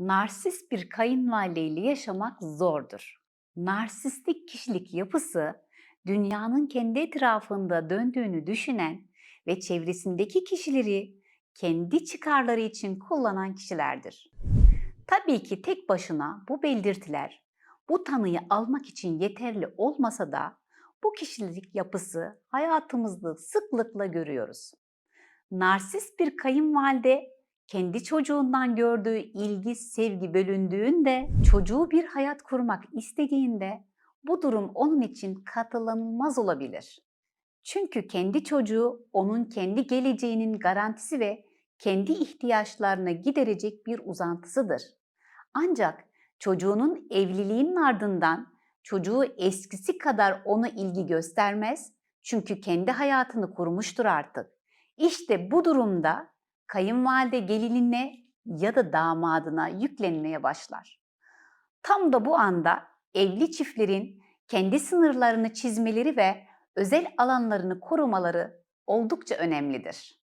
Narsist bir kayınvalideyle yaşamak zordur. Narsistik kişilik yapısı, dünyanın kendi etrafında döndüğünü düşünen ve çevresindeki kişileri kendi çıkarları için kullanan kişilerdir. Tabii ki tek başına bu belirtiler bu tanıyı almak için yeterli olmasa da bu kişilik yapısı hayatımızda sıklıkla görüyoruz. Narsist bir kayınvalide kendi çocuğundan gördüğü ilgi, sevgi bölündüğünde, çocuğu bir hayat kurmak istediğinde bu durum onun için katlanılmaz olabilir. Çünkü kendi çocuğu onun kendi geleceğinin garantisi ve kendi ihtiyaçlarını giderecek bir uzantısıdır. Ancak çocuğunun evliliğinin ardından çocuğu eskisi kadar ona ilgi göstermez çünkü kendi hayatını kurmuştur artık. İşte bu durumda kayınvalide gelinine ya da damadına yüklenmeye başlar. Tam da bu anda evli çiftlerin kendi sınırlarını çizmeleri ve özel alanlarını korumaları oldukça önemlidir.